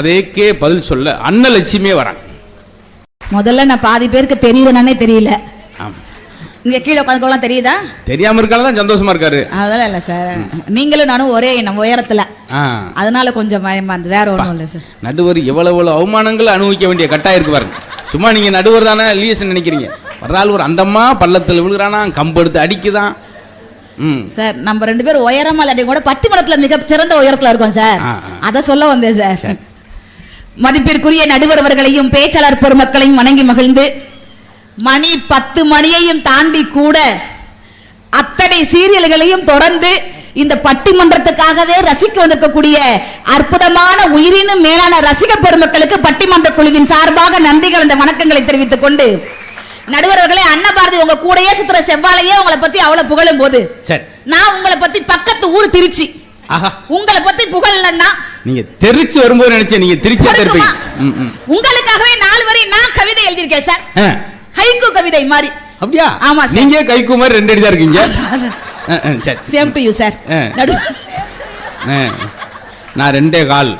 அதேக்கே பதில் சொல்ல அன்னலட்சுமியே வராங்க. முதல்ல நான் பாதி பேருக்கு தெரியுதுனானே தெரியல. இங்க கீழே உட்காந்துக்கலாம் தெரியுதா? தெரியாம இருக்கால தான் சந்தோஷமா இருக்காரு. அதெல்லாம் இல்லை சார். நீங்களும் நானும் ஒரே நம்ம உயரத்துல. அதனால கொஞ்சம் பயமா இருந்து வேற ஒன்றும் இல்லை சார். நடுவர் எவ்வளவு அவமானங்களை அனுபவிக்க வேண்டிய கட்டாயம் இருக்கு பாருங்க. சும்மா நீங்க நடுவர் தானே லீஸ் நினைக்கிறீங்க? வர்றாள் ஒரு அந்தம்மா பள்ளத்தில் விழுகிறானா கம்பு எடுத்து அடிக்குதான் சார் நம்ம ரெண்டு பேரும் உயரமா இல்லாட்டி கூட பட்டிமன்றத்துல மிக சிறந்த உயரத்துல இருக்கோம் சார். அத சொல்ல வந்தேன் சார். மதிப்பிற்குரிய நடுவர் அவர்களையும் பேச்சாளர் பெருமக்களையும் வணங்கி மகிழ்ந்து மணி பத்து மணியையும் தாண்டி கூட அத்தனை சீரியல்களையும் தொடர்ந்து இந்த பட்டிமன்றத்துக்காகவே ரசிக்க வந்திருக்கக்கூடிய அற்புதமான உயிரினும் மேலான ரசிக பெருமக்களுக்கு பட்டிமன்ற குழுவின் சார்பாக நன்றிகள் இந்த வணக்கங்களை தெரிவித்துக் கொண்டு நடுவர்களே அன்னபாரதி உங்க கூடயே சுத்துற செவ்வாழையே உங்களை பத்தி அவ்வளவு புகழும் போது சரி. நான் உங்களை பத்தி பக்கத்து ஊர் திருச்சி. உங்களை பத்தி புகழலன்னா நீங்க தெரிச்சு வரும்போது நினைச்சேன் நீங்க திருச்சி ம் உங்களுக்காகவே நாலு வரை நான் கவிதை எழுதியிருக்கேன் சார். ஹைக்கு கவிதை மாதிரி. அப்படியா? ஆமா. நீங்க கைக்கு மாதிரி ரெண்டு அடி இருக்கீங்க. சரி. Same to you sir. நடு. நான் ரெண்டே கால்.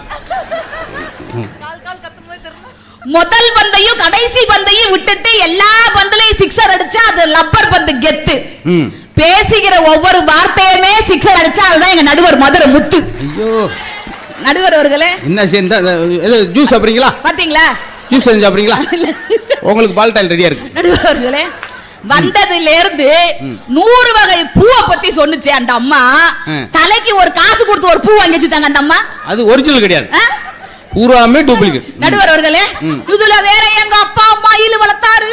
முதல் பந்தையும் கடைசி பந்தையும் விட்டுட்டு எல்லா பந்துலையும் சிக்ஸர் அடிச்சா அது லப்பர் பந்து கெத்து. பேசுகிற ஒவ்வொரு வார்த்தையுமே சிக்ஸர் அடிச்சா அதுதான் எங்க நடுவர் மதுரை முத்து. ஐயோ. நடுவர் அவர்களே. என்ன சேர்ந்தா ஜூஸ் சாப்பிட்றீங்களா? பாத்தீங்களா? ஜூஸ் செஞ்சு சாப்பிட்றீங்களா. உங்களுக்கு பால் டைல் ரெடியா இருக்கு. நடுவர் அவர்களே வந்ததுல இருந்து நூறு வகை பூவை பத்தி சொன்னுச்சு அந்த அம்மா. தலைக்கு ஒரு காசு கொடுத்து ஒரு பூ வாங்கி வச்சுட்டாங்க அந்த அம்மா. அது ஒரிஜினல் கிடையாது? பூராமே டூப்ளிகேட் நடுவர் அவர்களே. இதுல வேற எங்க அப்பா மயில் வளர்த்தாரு.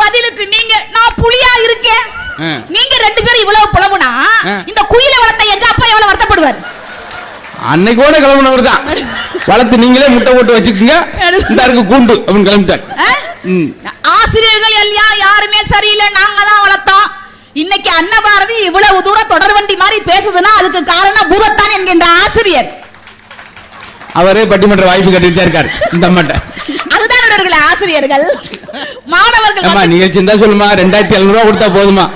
பதிலுக்கு நீங்க நான் புலியா இருக்கேன். நீங்க ரெண்டு பேரும் இவ்வளவு புலம்புனா ஆ. இந்த குயில வளர்த்த எங்க அப்பா எவ்வளவு வருத்தப்படுவார்? அன்னைக்கோட கிளம்புனவர் தான். வளர்த்து நீங்களே முட்டை போட்டு வச்சுக்கோங்க. இந்த இருக்கு கூண்டு அப்படின்னு கிளம்பிட்டார். ஆசிரியர்கள் எல்லாம் யாருமே சரியில்லை. நாங்க தான் வளர்த்தோம். இன்னைக்கு அன்னபாரதி இவ்வளவு தூரம் தொடர்வண்டி மாதிரி பேசுதுன்னா அதுக்கு காரணம் பூதத்தான் என்கின்ற ஆசிரியர். அவரே பட்டிமன்ற வாய்ப்பு கட்டிட்டு இருக்காரு. இந்த அம்மாட்ட. அதுதான் அவர்கள் ஆசிரியர்கள். மாணவர்கள் வந்து- நிகழ்ச்சி இருந்தா சொல்லுமா? ரெண்டாயிரத்தி எழுநூறு ரூபா கொடுத்தா போதுமா?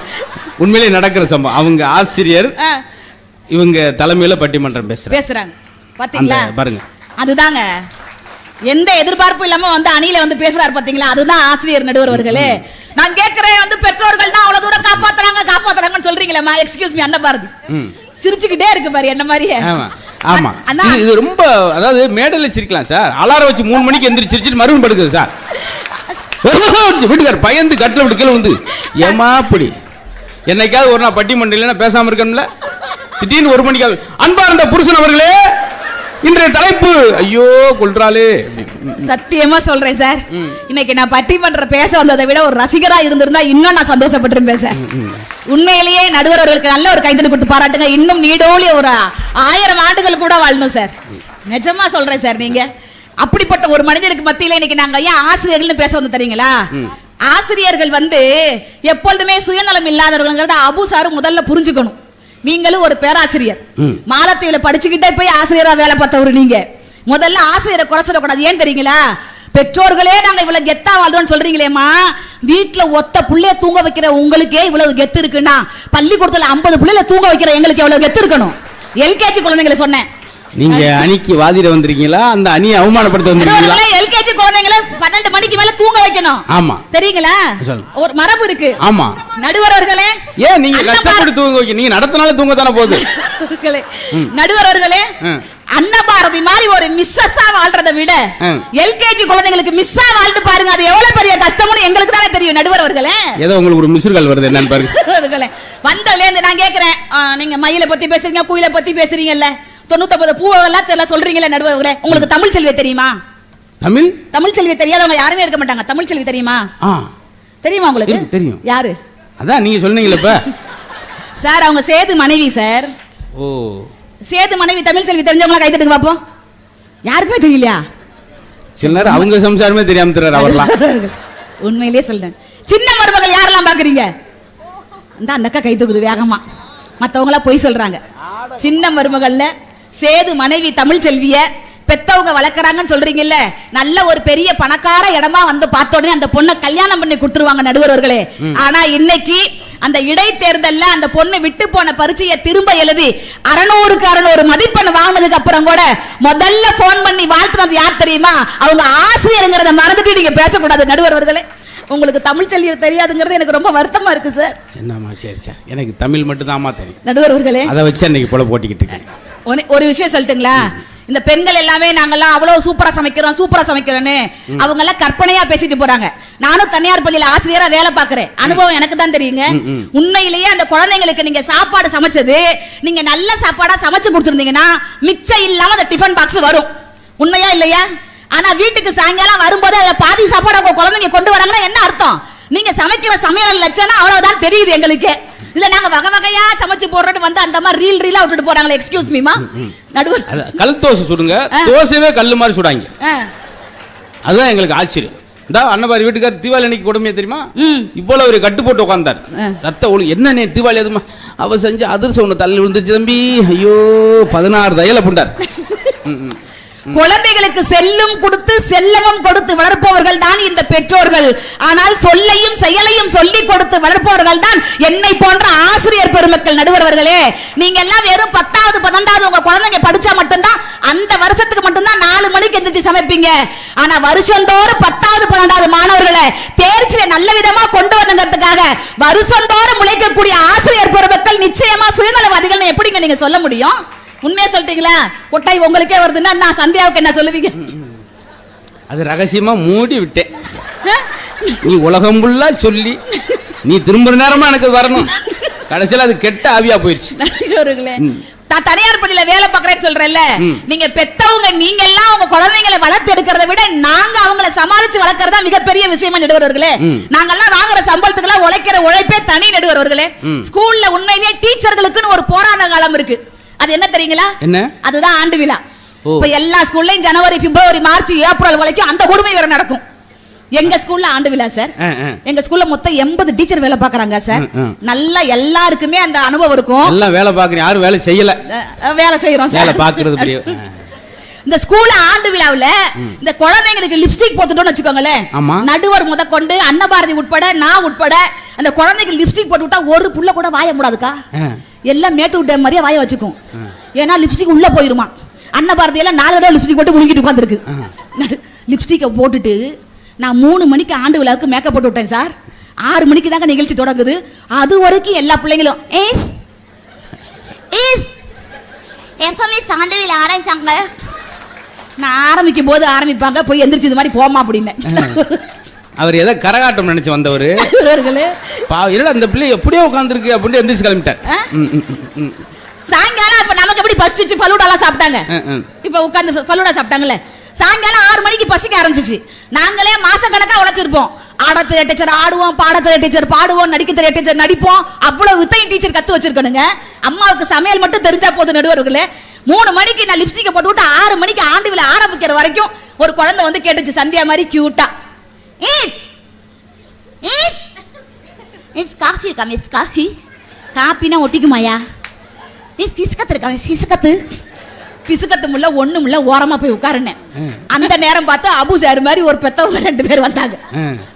உண்மையிலே நடக்கிற சம்பவம். அவங்க ஆசிரியர் இவங்க தலைமையில பட்டிமன்றம் பேசுறாங்க. பேசுறாங்க. பாத்தீங்களா? பாருங்க. அதுதாங்க. எந்த எதிர்பார்ப்பும் இல்லாம வந்து அணியில வந்து பேசுறாரு பாத்தீங்களா? அதுதான் ஆசிரியர் நடுவர் அவர்களே. நான் கேக்குறேன் வந்து பெற்றோர்கள் தான் அவ்வளவு தூரம் காப்பாத்துறாங்க காப்பாத்துறாங்கன்னு சொல்றீங்களேம்மா? எக்ஸ்கியூஸ் மீ அண்ணன் பாரதி. சிரிச்சுக்கிட்டே இருக்கு பாரு என்ன மாதிரியே. ஆமா அண்ணா. இது- ரொம்ப அதாவது மேடையில் சிரிக்கலாம் சார். அலாரம் வச்சு மூணு மணிக்கு எந்திரிச்சு சிரிச்சிட்டு மறுபடியும் படுக்குது சார். வீட்டுக்கார் பயந்து கட்டில விட்டு கீழே வந்து ஏமா அப்படி? என்னைக்காவது ஒரு நாள் பட்டிமன்றம் பேசாம இருக்கணும்ல? திடீர்னு ஒரு மணிக்காவது அன்பார்ந்த புருஷன் அவர்களே இன்றைய தலைப்பு ஐயோ கொல்றாளே. சத்தியமா சொல்றேன் சார். இன்னைக்கு நான் பட்டிமன்ற பேச வந்ததை விட ஒரு ரசிகரா இருந்திருந்தா இன்னும் நான் சந்தோஷப்பட்டிருப்பேன் சார். உண்மையிலேயே நடுவர் அவர்களுக்கு நல்ல ஒரு கைத்தறி கொடுத்து பாராட்டுங்க. இன்னும் நீடோழி ஒரு ஆயிரம் ஆண்டுகள் கூட வாழணும் சார். நிஜமா சொல்றேன் சார் நீங்க. அப்படிப்பட்ட ஒரு மனிதனுக்கு மத்தியில இன்னைக்கு நாங்க ஏன் ஆசிரியர்கள்னு பேச வந்து தெரியுங்களா? ஆசிரியர்கள் வந்து எப்பொழுதுமே சுயநலம் இல்லாதவர்கள்ங்கிறத அபு சாரும் முதல்ல புரிஞ்சுக்கணும். நீங்களும் ஒரு பேராசிரியர். மாலத்தீவுல படிச்சுக்கிட்டே போய் ஆசிரியரா வேலை பார்த்தவர் நீங்க. முதல்ல ஆசிரியரை குறைச்சிடக்கூடாது ஏன் தெரியுங்களா? பெற்றோர்களே நாங்க இவ்வளவு கெத்தா வாழ்றோம்னு சொல்றீங்களேம்மா. வீட்டுல ஒத்த புள்ளைய தூங்க வைக்கிற உங்களுக்கே இவ்வளவு கெத்து இருக்குன்னா பள்ளிக்கூடத்துல ஐம்பது புள்ளைல தூங்க வைக்கிற எங்களுக்கு எவ்வளவு கெத்து இருக்கணும்? எல்கேஜி குழந்தைங்களை சொன்னேன். நீங்க அணிக்கு வாதிட வந்திருக்கீங்களா? அந்த அணியை அவமானப்படுத்த வந்திருக்கீங்களா? எல்கேஜி குழந்தைங்களை பன்னெண்டு மணிக்கு மேல தூங்க வைக்கணும். ஆமா. தெரியுங்களா. ஒரு மரபு இருக்கு. ஆமா. நடுவர் அவர்களே ஏன் நீங்க கஷ்டப்பட்டு தூங்க வைக்க நீங்க நடத்தினால தூங்க தானே போகுது? அவர்களே, நடுவர் அவர்களே ம். அன்னபாரதி மாதிரி ஒரு மிஸ்ஸஸா வாழ்றதை விட. எல்கேஜி குழந்தைங்களுக்கு மிஸ்ஸா வாழ்ந்து பாருங்க. அது எவ்வளவு பெரிய கஷ்டம்னு எங்களுக்கு தானே தெரியும் நடுவர் அவர்களே ஏதோ உங்களுக்கு ஒரு மிஸ்ருகால் வருது என்னன்னு பாருங்க. வந்ததுல இருந்து நான் கேக்குறேன். நீங்க மயிலை பத்தி பேசுறீங்க குயிலை பத்தி பேசுறீங்கல்ல. தொண்ணூத்தொன்பது பூவெல்லாம் தெரியல சொல்றீங்கல்ல நடுவர் அவர்களே உங்களுக்கு தமிழ் செல்வி தெரியுமா? தமிழ்? தமிழ் செல்வி தெரியாதவங்க யாருமே இருக்க மாட்டாங்க. தமிழ் செல்வி தெரியுமா? தெரியுமா உங்களுக்கு? தெரியும். யாரு? அதான் நீங்க சொன்னீங்களே இப்ப. சார் அவங்க சேது மனைவி சார். ஓ. சேது மனைவி தமிழ் செல்வி தெரிஞ்சவங்களா கை தட்டுங்க பாப்போம் யாருக்குமே தெரியலையா? சில நேரம் அவங்க சம்சாரமே தெரியாம தர்றாரு அவர்லாம். உண்மையிலேயே சொல்றேன். சின்ன மருமகள் யாரெல்லாம் பாக்குறீங்க இந்த அந்த அக்கா கை தூக்குது வேகமா. மத்தவங்களா பொய் சொல்றாங்க. சின்ன மருமகள்ல சேது மனைவி தமிழ் செல்விய பெத்தவங்க வளர்க்குறாங்கன்னு சொல்றீங்கல்ல நல்ல ஒரு பெரிய பணக்கார இடமா வந்து பார்த்த உடனே அந்த பொண்ணை கல்யாணம் பண்ணி கொடுத்துருவாங்க நடுவர்களே ஆனா இன்னைக்கு அந்த இடைத்தேர்தல்ல அந்த பொண்ணு விட்டு போன பரீட்சையை திரும்ப எழுதி அறநூறுக்கு அறநூறு மதிப்பெண் வாங்கினதுக்கு அப்புறம் கூட முதல்ல போன் பண்ணி வாழ்த்துனது யார் தெரியுமா? அவங்க ஆசிரியருங்கிறத மறந்துட்டு நீங்க பேசக்கூடாது நடுவர் அவர்களே. உங்களுக்கு தமிழ் சொல்லி தெரியாதுங்கிறது எனக்கு ரொம்ப வருத்தமா இருக்கு சார் என்னம்மா சரி சார். எனக்கு தமிழ் மட்டும்தாம்மா தெரியும். நடுவர் அவர்களே. அதை வச்சு அன்னைக்கு போல போட்டிக்கிட்டு இருக்கேன். ஒரு விஷயம் சொல்லட்டுங்களா? இந்த பெண்கள் எல்லாமே நாங்கெல்லாம் அவ்வளவு சூப்பரா சமைக்கிறோம் சூப்பரா சமைக்கிறோன்னு அவங்க எல்லாம் கற்பனையா பேசிட்டு போறாங்க. நானும் தனியார் பள்ளியில ஆசிரியரா வேலை பார்க்கறேன். அனுபவம் எனக்கு தான் தெரியுங்க. உண்மையிலேயே அந்த குழந்தைங்களுக்கு நீங்க சாப்பாடு சமைச்சது நீங்க நல்ல சாப்பாடா சமைச்சு கொடுத்துருந்தீங்கன்னா மிச்சம் இல்லாம அந்த டிஃபன் பாக்ஸ் வரும். உண்மையா இல்லையா? ஆனா வீட்டுக்கு சாயங்காலம் வரும்போது அதுல பாதி சாப்பாடு குழந்தைங்க கொண்டு வராங்கன்னா என்ன அர்த்தம்? நீங்க சமைக்கிற சமையல் லட்சணம் அவ்வளவுதான் தெரியுது எங்களுக்கு. இல்ல நாங்க வகை வகையா சமைச்சு போடுறோன்னு வந்து அந்த மாதிரி ரீல் ரீலா விட்டுட்டு போறாங்களே எக்ஸ்கியூஸ் மீமா நடுவர் கல் தோசை சுடுங்க. தோசையவே கல் மாதிரி சுடாங்க. அதுதான் எங்களுக்கு ஆச்சரியம். இந்த அண்ணபாரி வீட்டுக்கார் தீபாவளி அன்னைக்கு கொடுமையே தெரியுமா. இவ்வளவு ஒரு கட்டு போட்டு உட்காந்தார். ரத்த ஒளி என்ன நே தீபாவளி அதுமா? அவ செஞ்ச அதிர்ஷ்டம் ஒன்று தள்ளி விழுந்துச்சு தம்பி. ஐயோ பதினாறு தையல புண்டார். குழந்தைகளுக்கு செல்லும் கொடுத்து செல்லவும் கொடுத்து வளர்ப்பவர்கள் தான் இந்த பெற்றோர்கள். ஆனால் சொல்லையும் செயலையும் சொல்லி கொடுத்து வளர்ப்பவர்கள் தான் என்னை போன்ற ஆசிரியர் பெருமக்கள் நடுவர்களே. நீங்க எல்லாம் வெறும் பத்தாவது பன்னெண்டாவது உங்க குழந்தைங்க படிச்சா மட்டும்தான் அந்த வருஷத்துக்கு மட்டும்தான் நாலு மணிக்கு எந்திரிச்சு சமைப்பீங்க. ஆனா வருஷந்தோறும் பத்தாவது பன்னெண்டாவது மாணவர்களை தேர்ச்சியை நல்ல விதமா கொண்டு வரணுங்கிறதுக்காக வருஷந்தோறும் முளைக்கக்கூடிய ஆசிரியர் பெருமக்கள் நிச்சயமா சுயநலவாதிகள் எப்படிங்க நீங்க சொல்ல முடியும்? உண்மையா சொல்லிட்டீங்களா கொட்டாய் உங்களுக்கே வருதுன்னா நான் சந்தியாவுக்கு என்ன சொல்லுவீங்க? அது ரகசியமா மூடி விட்டேன்? நீ உலகம் ஃபுல்லா சொல்லி நீ திரும்புற நேரமா எனக்கு வரணும். கடைசியில அது கெட்ட ஆவியா போயிடுச்சு நான் தனியார் பள்ளியில வேலை பார்க்கறேன்னு சொல்றேன்ல நீங்க பெத்தவங்க நீங்க எல்லாம் உங்க குழந்தைங்களை வளர்த்து எடுக்கிறத விட நாங்க அவங்கள சமாளிச்சு வளர்க்கறதா மிகப்பெரிய விஷயமா நடுவர்களே. நாங்கெல்லாம் வாங்குற சம்பளத்துக்கு எல்லாம் உழைக்கிற உழைப்பே தனி நடுவர்களே. ஸ்கூல்ல உண்மையிலேயே டீச்சர்களுக்குன்னு ஒரு போராட்ட காலம் இருக்கு. அது என்ன தெரியுங்களா? என்ன? அதுதான் ஆண்டு விழா. இப்ப எல்லா ஸ்கூல்லயும் ஜனவரி பிப்ரவரி மார்ச் ஏப்ரல் வரைக்கும் அந்த கொடுமை வேற நடக்கும். எங்க ஸ்கூல்ல ஆண்டு விழா சார். எங்க ஸ்கூல்ல மொத்தம் எண்பது டீச்சர் வேலை பார்க்கறாங்க சார். நல்லா எல்லாருக்குமே அந்த அனுபவம் இருக்கும். எல்லாம் வேலை பார்க்குறேன் யாரும் வேலை செய்யல. வேலை செய்யறோம் வேலை சார் பெரிய இந்த ஸ்கூல் ஆண்டு விழாவுல இந்த குழந்தைங்களுக்கு லிப்ஸ்டிக் போட்டுட்டோம்னு வச்சுக்கோங்களேன். நடுவர் முதற்கொண்டு அன்னபாரதி உட்பட நான் உட்பட அந்த குழந்தைக்கு லிப்ஸ்டிக் போட்டு விட்டா ஒரு புள்ள கூட வாய முடியாதுக்கா. எல்லாம் மேட்டு விட்ட மாதிரியே வாய வச்சுக்கும். ஏன்னா லிப்ஸ்டிக் உள்ள போயிருமா. அன்னபாரதி எல்லாம் நாலு தடவை லிப்ஸ்டிக் போட்டு முழுங்கிட்டு உட்காந்துருக்கு லிப்ஸ்டிக்கை போட்டுட்டு நான் மூணு மணிக்கு ஆண்டு விழாவுக்கு மேக்கப் போட்டு விட்டேன் சார். ஆறு மணிக்கு தாங்க நிகழ்ச்சி தொடங்குது. அது வரைக்கும் எல்லா பிள்ளைங்களும் ஏ எப்பவுமே சாந்தவில ஆரம்பிச்சாங்க? நான் ஆரம்பிக்கும் போது ஆரம்பிப்பாங்க போய் எந்திரிச்சு இது மாதிரி போமா அப்படின்னு. அவர் ஏதோ கரகாட்டம் நினைச்சு வந்தவர். என்னடா அந்த பிள்ளை எப்படியோ உட்காந்துருக்கு அப்படின்னு எந்திரிச்சு கிளம்பிட்டார். சாயங்காலம் அப்ப நமக்கு எப்படி பசிச்சு ஃபலூடாலாம் சாப்பிட்டாங்க. இப்ப உட்கார்ந்து ஃபலூடா சாப்பிட்டாங்கல்ல? சாயங்காலம் ஆறு மணிக்கு பசிக்க ஆரம்பிச்சிச்சு. நாங்களே மாச கணக்கா உழைச்சிருப்போம் ஆடத்துல டீச்சர் ஆடுவோம் பாடத்துல டீச்சர் பாடுவோம் நடிக்கத்துல டீச்சர் நடிப்போம். அவ்வளவு வித்தையும் டீச்சர் கத்து வச்சிருக்கணுங்க. அம்மாவுக்கு சமையல் மட்டும் தெரிஞ்சா போதும் நடுவர்களே. மூணு மணிக்கு நான் லிப்ஸ்டிக்கை போட்டு விட்டு ஆறு மணிக்கு ஆண்டு விழா ஆரம்பிக்கிற வரைக்கும் ஒரு குழந்தை வந்து கேட்டுச்சு சந்தியா மாதிரி கியூட்டா மிஸ் காஃபி இருக்கா மிஸ் காஃபி காப்பினா ஒட்டிக்குமாயா மிஸ் பிஸ்கத் இருக்கா மிஸ் பிஸ்கத்து பிசுக்கத்து முள்ள ஒண்ணு முள்ள ஓரமா போய் உட்காருனேன். அந்த நேரம் பார்த்து அபு சார் மாதிரி ஒரு பெத்தவங்க ரெண்டு பேர் வந்தாங்க.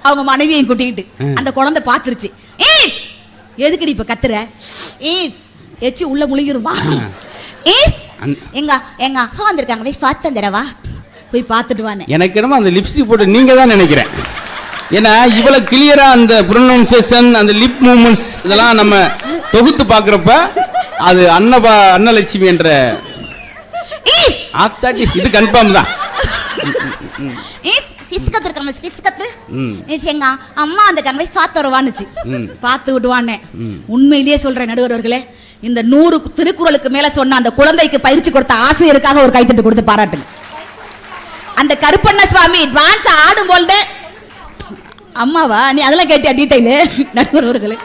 அவங்க மனைவியையும் கூட்டிக்கிட்டு. அந்த குழந்தை பாத்துருச்சு ஏய் எதுக்குடி இப்ப கத்துற? ஈஸ் எச்சி உள்ள முழுங்கிருமா அந்த- எங்க எங்க அப்பா வந்திருக்காங்க மிஸ் பார்த்து வந்துடவா போய் பார்த்துட்டு வானே. எனக்கு என்னமோ அந்த லிப்ஸ்டிக் போட்டு நீங்க தான் நினைக்கிறேன். ஏன்னா இவ்வளவு கிளியரா அந்த ப்ரொனவுன்சியேஷன் அந்த லிப் மூமெண்ட்ஸ் இதெல்லாம் நம்ம தொகுத்து பார்க்கறப்ப அது அன்னபா அன்னலட்சுமி என்ற ஆத்தாட்டி இது கன்ஃபார்ம் தான். பிஸ்கத் இருக்கா மிஸ் பிஸ்கத்து எங்க அம்மா வந்திருக்காங்க மிஸ் பார்த்து வருவான்னுச்சு. பார்த்து விட்டுவானே உண்மையிலேயே சொல்றேன் நடுவர்களே இந்த நூறு திருக்குறளுக்கு மேல சொன்ன அந்த குழந்தைக்கு பயிற்சி கொடுத்த ஆசிரியருக்காக ஒரு கைத்தட்டு கொடுத்து பாராட்டுங்க. அந்த கருப்பண்ண சுவாமி டான்ஸ் ஆடும் பொழுது அம்மாவா நீ அதெல்லாம் கேட்டியா டீடைலு நடுவர்களே.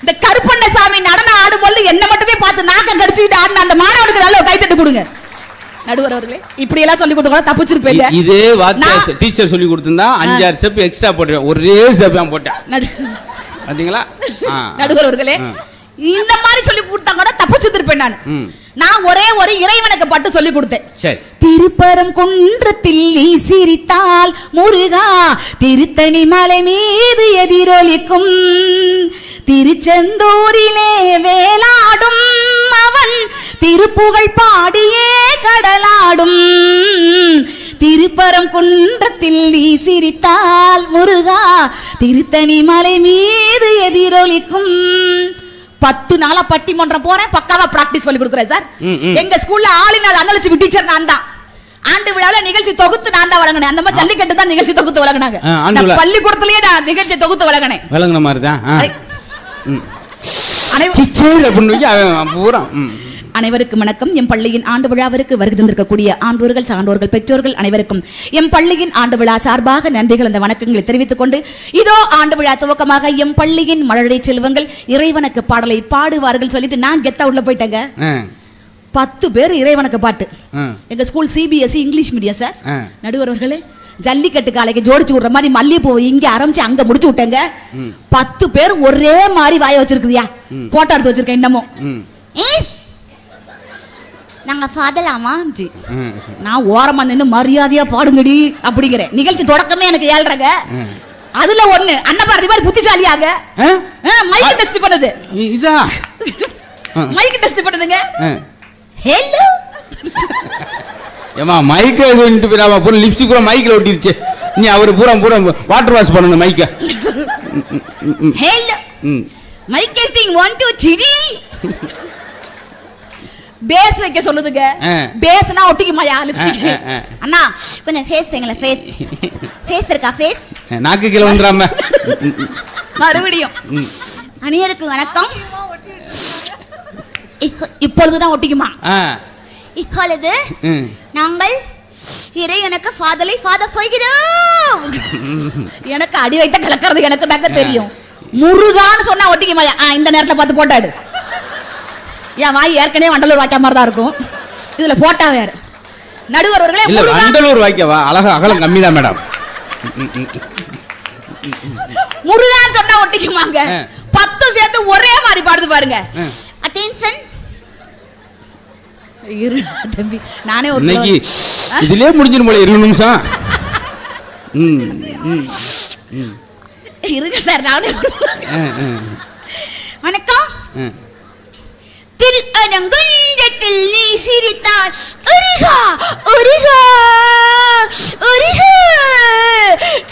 இந்த கருப்பண்ண சாமி நடனம் ஆடும் பொழுது என்ன மட்டுமே பார்த்து நாக்கம் கடிச்சுக்கிட்டு ஆடின அந்த மாணவனுக்கு நல்ல கைத்தட்டு கொடுங்க நடுவர் அவர்களே இப்படி எல்லாம் சொல்லி கொடுத்து கூட தப்பிச்சிருப்பீங்க இதே வாத்தியார் டீச்சர் சொல்லி கொடுத்திருந்தா அஞ்சாறு ஸ்டெப் எக்ஸ்ட்ரா போட்டுருவேன் ஒரே ஸ்டெப் தான் போட்டேன் பாத்தீங்களா. நடுவர் அவர்களே. இந்த மாதிரி சொல்லி கொடுத்தா கூட தப்பிச்சிருப்பேன் நான். நான் ஒரே ஒரு இறைவனுக்கு பட்டு சொல்லி கொடுத்தேன். திருப்பரம் குன்றத்தில் நீ சிரித்தால் முருகா திருத்தணி மலை மீது எதிரொலிக்கும். திருச்செந்தூரிலே வேலாடும் அவன் திருப்புகழ் பாடியே கடலாடும். திருப்பரம் குன்றத்தில் நீ சிரித்தால் முருகா திருத்தணி மலை மீது எதிரொலிக்கும். பத்து நாளா பட்டிமன்றம் போறேன் பக்காவா பிராக்டிஸ் சொல்லி கொடுக்குறேன் சார். எங்க ஸ்கூல்ல ஆளினால் அன்னலட்சுமி டீச்சர் நான் தான். ஆண்டு விழாவில் நிகழ்ச்சி தொகுத்து நான் தான் வழங்கினேன். அந்த மாதிரி ஜல்லிக்கட்டு தான் நிகழ்ச்சி தொகுத்து வழங்கினாங்க. பள்ளிக்கூடத்திலேயே நான் நிகழ்ச்சி தொகுத்து வழங்கினேன். விளங்குன மாதிரி தான். பூரா. அனைவருக்கும் வணக்கம். எம் பள்ளியின் ஆண்டு விழாவிற்கு வருகை தந்திருக்கக்கூடிய ஆண்டோர்கள் சான்றோர்கள் பெற்றோர்கள் அனைவருக்கும் எம் பள்ளியின் ஆண்டு விழா சார்பாக நன்றிகள் அந்த வணக்கங்களை தெரிவித்துக் கொண்டு இதோ ஆண்டு விழா துவக்கமாக எம் பள்ளியின் மழலை செல்வங்கள் இறைவனுக்கு பாடலை பாடுவார்கள் சொல்லிட்டு நான் கெத்தா உள்ள போயிட்டேங்க. பத்து பேர் இறைவனுக்கு பாட்டு. எங்க school CBSE English medium sir. நடுவர் அவர்களே ஜல்லிக்கட்டு காலைக்கு ஜோடிச்சு விடுற மாதிரி மல்லிகைப்பூ இங்க ஆரம்பிச்சு அங்க முடிச்சு விட்டேங்க. பத்து பேர் ஒரே மாதிரி வாய வச்சிருக்குதியா. போட்டோ எடுத்து வச்சிருக்கேன் இன்னமும். ம். ஏய் நாங்க பாடலாமா ஜி. நான் ஓரமா நின்னு மரியாதையா பாடுங்கடி அப்படிங்கிறேன் நிகழ்ச்சி தொடக்கமே எனக்கு ஏழ்றங்க. அதுல ஒண்ணு அன்னபாரதி மாதிரி புத்திசாலியாக? மைக் டெஸ்ட் பண்ணுது. இ- இதா? ஆ. மைக் டெஸ்ட் பண்ணுதுங்க. ஹலோ ஏமா மைக்க சொல்லிட்டு போய் அவன் பூரா லிப்ஸ்டிக் பூரா மைக்கில் ஒட்டிருச்சு. நீ அவர் பூரா பூரா வாட்டர் வாஷ் பண்ணணும் மைக்க hello mike testing one two three base வைக்க சொல்லுதுங்க. பேஸ்னா ஒட்டிக்குமாயா லிப்ஸ்டிக். அண்ணா கொஞ்சம் ஃபேஸ் எங்களை ஃபேஸ் ஃபேஸ் இருக்கா ஃபேஸ் நாக்கு கீழே வந்துடாம மறுபடியும். அனைவருக்கு வணக்கம். இப்- இப்பொழுதுதான் ஒட்டிக்குமா? இப்பொழுது நாங்கள் இறைவனுக்கு ஃபாதலை ஃபாத போகிறோம் எனக்கு அடி வைத்த கலக்கிறது எனக்கு தாங்க தெரியும். முருகான்னு சொன்னா ஒட்டிக்குமாயா இந்த நேரத்துல பார்த்து போட்டாடு என் வாய் ஏற்கனவே வண்டலூர் வாய்க்கா மாதிரி தான் இருக்கும். இதுல போட்டா வேற நடுவர் அவர்களே இல்ல வண்டலூர் வாய்க்கவா? அழகா அகலம் கம்மி தான் மேடம். முருகான்னு சொன்னா ஒட்டிக்குமாங்க. பத்து சேர்த்து ஒரே மாதிரி பாடுது பாருங்க. அட்டென்ஷன்? இரு தம்பி. நானே ஒரு இன்னைக்கு இதுலயே முடிஞ்சிடும் போல இருபது நிமிஷம். ம் ம் இருங்க சார் நானே வணக்கம். திருஅரங்குன்றத்தில் நீ சிரித்தால் உருகா உருகா உருகா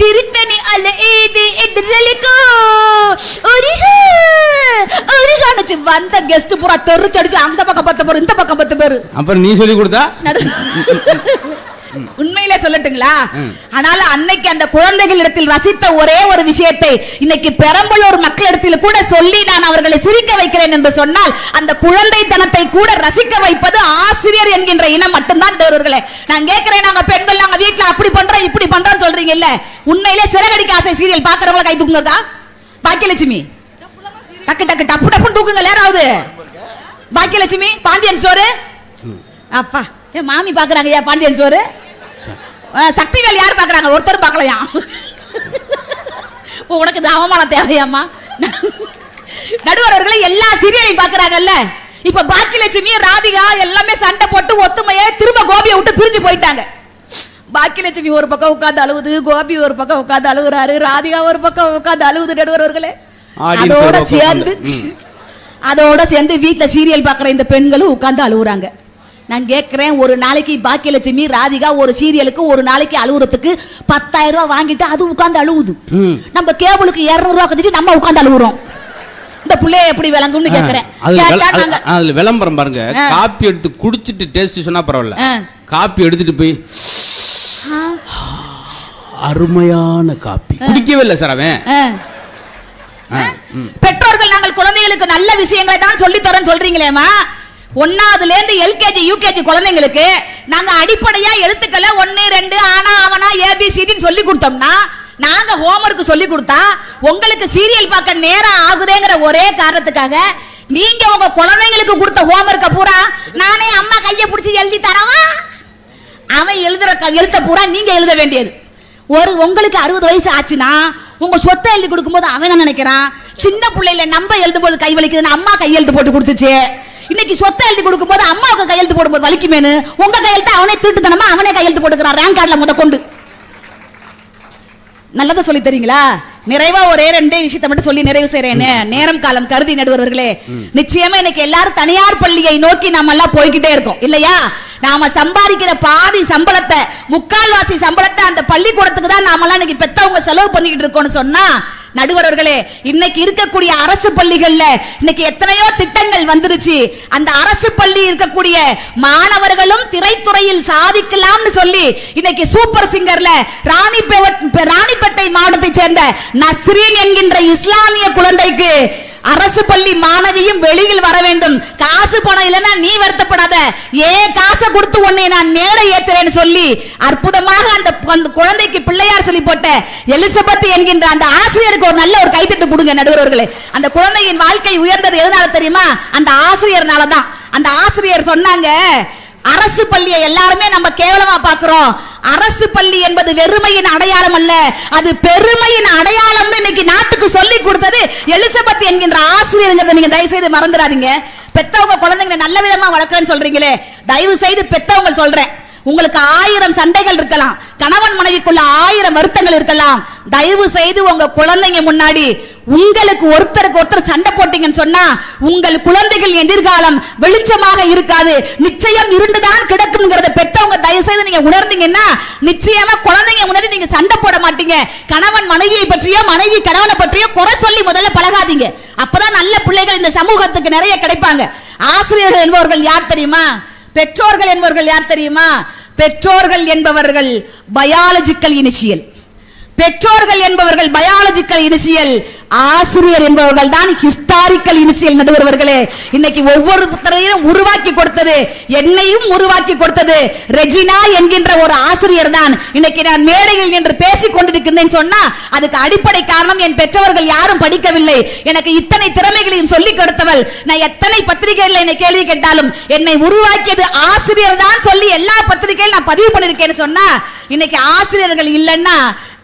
திருத்தணி அல ஏது எதிரலிக்கோ உருகா உருகானுச்சு வந்த கெஸ்ட் பூரா தெருச்சடிச்சு அந்த பக்கம் பத்து பேர் இந்த பக்கம் பத்து பேர். அப்புறம் நீ சொல்லி கொடுத்தா? உண்மையிலே சொல்லட்டுங்களா. ஆனால அன்னைக்கு அந்த குழந்தைகள் இடத்தில் ரசித்த ஒரே ஒரு விஷயத்தை இன்னைக்கு பெரம்பலூர் மக்களிடத்தில் கூட சொல்லி நான் அவர்களை சிரிக்க வைக்கிறேன் என்று சொன்னால் அந்த குழந்தைத்தனத்தை கூட ரசிக்க வைப்பது ஆசிரியர் என்கின்ற இனம் மட்டும்தான் தேவர்களே. நான் கேட்கிறேன் நாங்க பெண்கள் நாங்க வீட்ல அப்படி பண்றோம் இப்படி பண்றோம் சொல்றீங்க இல்ல உண்மையிலே சிறகடிக்க ஆசை சீரியல் பாக்குறவங்க கை தூக்குங்கக்கா? பாக்கியலட்சுமி. டக்கு டக்கு டப்பு டப்புன்னு தூக்குங்க யாராவது பாக்கியலட்சுமி பாண்டியன் சோறு. அப்பா. ஏன் மாமி பாக்குறாங்க ஏன் பாண்டியன் சோறு. சக்திவேல் யார் பாக்குறாங்க? ஒருத்தர் பார்க்கலையா இப்போ உனக்கு இந்த அவமானம் தேவையாம்மா? நடுவர் அவர்களே எல்லா சீரியலையும் பாக்குறாங்கல்ல? இப்ப பாக்கியலட்சுமி ராதிகா எல்லாமே சண்டை போட்டு ஒத்துமையா திரும்ப கோபியை விட்டு பிரிஞ்சு போயிட்டாங்க. பாக்கியலட்சுமி ஒரு பக்கம் உட்கார்ந்து அழுவுது கோபி ஒரு பக்கம் உட்கார்ந்து அழுகுறாரு ராதிகா ஒரு பக்கம் உட்கார்ந்து அழுவுது நடுவர் அவர்களே Audience அதோட சேர்ந்து. அதோட சேர்ந்து வீட்ல சீரியல் பார்க்குற இந்த பெண்களும் உட்கார்ந்து அழுகுறாங்க நான் கேட்கிறேன் ஒரு நாளைக்கு பாக்கியலட்சுமி ராதிகா ஒரு சீரியலுக்கு ஒரு நாளைக்கு அழுகுறதுக்கு பத்தாயிரம் ரூபாய் வாங்கிட்டு அது உட்கார்ந்து அழுவுது. ம். நம்ம கேபிளுக்கு இருநூறு ரூபாய் கட்டிட்டு நம்ம உட்கார்ந்து அழுகுறோம் இந்த புள்ளைய எப்படி விளங்கும்னு கேட்கிறேன் அதுல விளம்பரம் பாருங்க. காப்பி எடுத்து குடிச்சிட்டு டேஸ்ட் சொன்னா பரவாயில்ல. காப்பி எடுத்துட்டு போய் அருமையான காப்பி. குடிக்கவே இல்லை சார் அவன். பெற்றோர்கள் நாங்கள் குழந்தைகளுக்கு நல்ல விஷயங்களை தான் சொல்லி தரோம் சொல்றீங்களேமா ஒன்னாவதுல இருந்து எல்கேஜி யூகேஜி குழந்தைங்களுக்கு நாங்க அடிப்படையா எழுத்துக்களை ஒன்னு ரெண்டு ஆனா அவனா ஏபிசிடின்னு சொல்லி கொடுத்தோம்னா நாங்க ஹோம்ஒர்க் சொல்லி கொடுத்தா உங்களுக்கு சீரியல் பார்க்க நேரம் ஆகுதேங்கிற ஒரே காரணத்துக்காக நீங்க உங்க குழந்தைங்களுக்கு கொடுத்த ஹோம்ஒர்க்க பூரா நானே அம்மா கையை பிடிச்சி எழுதி தரவா? அவன் எழுதுற க- எழுத்த பூரா நீங்க எழுத வேண்டியது. ஒரு உங்களுக்கு அறுபது வயசு ஆச்சுன்னா உங்க சொத்தை எழுதி கொடுக்கும்போது அவன் என்ன நினைக்கிறான்? சின்ன பிள்ளையில நம்ம எழுதும் போது கை வலிக்குதுன்னு அம்மா கையெழுத்து போட்டு கொடுத்துச்சு. இன்னைக்கு சொத்தை எழுதி கொடுக்கும்போது அம்மாவுக்கு கையெழுத்து போடும்போது வலிக்குமேனு? உங்க கையெழுத்து அவனே திருட்டுத்தனமா அவனே கையெழுத்து போட்டுக்கிறான். ரேங்க் கார்டில் முத கொண்டு. நல்லதை சொல்லி தரீங்களா? நிறைவா ஒரே ரெண்டே விஷயத்தை மட்டும் சொல்லி நிறைவு செய்றேன். நேரம் காலம் கருதி நடுவர்களே. நிச்சயமா இன்னைக்கு எல்லாரும் தனியார் பள்ளியை நோக்கி நாம எல்லாம் போய்கிட்டே இருக்கோம். இல்லையா? நாம சம்பாதிக்கிற பாதி சம்பளத்தை முக்கால்வாசி சம்பளத்தை அந்த பள்ளிக்கூடத்துக்கு தான் நாமெல்லாம் இன்னைக்கு பெத்தவங்க செலவு பண்ணிக்கிட்டு இருக்கோம்னு சொன்னா நடுவர்களே இன்னைக்கு இருக்கக்கூடிய அரசு பள்ளிகள்ல இன்னைக்கு எத்தனையோ திட்டங்கள் வந்துருச்சு. அந்த அரசு பள்ளி இருக்கக்கூடிய மாணவர்களும் திரைத்துறையில் சாதிக்கலாம்னு சொல்லி இன்னைக்கு சூப்பர் சிங்கர்ல ராணிப்பேவட் ராணிப்பேட்டை மாவட்டத்தை சேர்ந்த நஸ்ரீன் என்கின்ற இஸ்லாமிய குழந்தைக்கு அரசு பள்ளி மாணவியும் வெளியில் வர வேண்டும். காசு பணம் இல்லைன்னா நீ வருத்தப்படாத. ஏ காசை கொடுத்து உன்னை நான் மேடை ஏத்துறேன்னு சொல்லி அற்புதமாக அந்த அந்த குழந்தைக்கு பிள்ளையார் சொல்லி போட்ட எலிசபெத் என்கின்ற அந்த ஆசிரியருக்கு ஒரு நல்ல ஒரு கைத்தட்டு கொடுங்க நடுவர்களே. அந்த குழந்தையின் வாழ்க்கை உயர்ந்தது எதனால தெரியுமா? அந்த ஆசிரியர்னால தான் அந்த ஆசிரியர் சொன்னாங்க அரசு பள்ளியை எல்லாருமே நம்ம கேவலமா பாக்குறோம். அரசு பள்ளி என்பது வெறுமையின் அடையாளம் அல்ல. அது பெருமையின் அடையாளம் இன்னைக்கு நாட்டுக்கு சொல்லி கொடுத்தது. எலிசபெத் என்கின்ற ஆசிரியருங்கிறத நீங்க தயவு செய்து மறந்துடாதீங்க. பெத்தவங்க குழந்தைங்க நல்ல விதமா வளர்க்கறேன்னு சொல்றீங்களே. தயவு செய்து பெத்தவங்க சொல்றேன். உங்களுக்கு ஆயிரம் சண்டைகள் இருக்கலாம். கணவன் மனைவிக்குள்ள ஆயிரம் வருத்தங்கள் இருக்கலாம். தயவு செய்து உங்க குழந்தைங்க முன்னாடி உங்களுக்கு ஒருத்தருக்கு ஒருத்தர் சண்டை போட்டீங்கன்னு சொன்னா உங்கள் குழந்தைகள் எதிர்காலம் வெளிச்சமாக இருக்காது. நிச்சயம் இருண்டுதான் கிடக்கும்ங்கிறத பெற்றவங்க தயவு செய்து நீங்க உணர்ந்தீங்கன்னா நிச்சயமா குழந்தைங்க முன்னாடி நீங்க சண்டை போட மாட்டீங்க. கணவன் மனைவியை பற்றியோ மனைவி கணவனை பற்றியோ குறை சொல்லி முதல்ல பழகாதீங்க. அப்பதான் நல்ல பிள்ளைகள் இந்த சமூகத்துக்கு நிறைய கிடைப்பாங்க. ஆசிரியர்கள் என்பவர்கள் யார் தெரியுமா? பெற்றோர்கள் என்பவர்கள் யார் தெரியுமா? பெற்றோர்கள் என்பவர்கள் பயாலஜிக்கல் இனிஷியல் பெற்றோர்கள் என்பவர்கள் பயாலஜிக்கல் இனிஷியல் ஆசிரியர் என்பவர்கள் தான் ஹிஸ்டாரிக்கல் இனிஷியல் நடுவர்களே இன்னைக்கு ஒவ்வொருத்தரையும் உருவாக்கி கொடுத்தது என்னையும் உருவாக்கி கொடுத்தது ரெஜினா என்கின்ற ஒரு ஆசிரியர் தான் இன்னைக்கு நான் மேடையில் நின்று பேசிக் கொண்டிருக்கின்றேன் சொன்னா அதுக்கு அடிப்படை காரணம் என் பெற்றவர்கள் யாரும் படிக்கவில்லை. எனக்கு இத்தனை திறமைகளையும் சொல்லிக் கொடுத்தவள் நான் எத்தனை பத்திரிகைகள் என்னை கேள்வி கேட்டாலும் என்னை உருவாக்கியது ஆசிரியர் தான் சொல்லி எல்லா பத்திரிகையில் நான் பதிவு பண்ணிருக்கேன்னு சொன்னா இன்னைக்கு ஆசிரியர்கள் இல்லைன்னா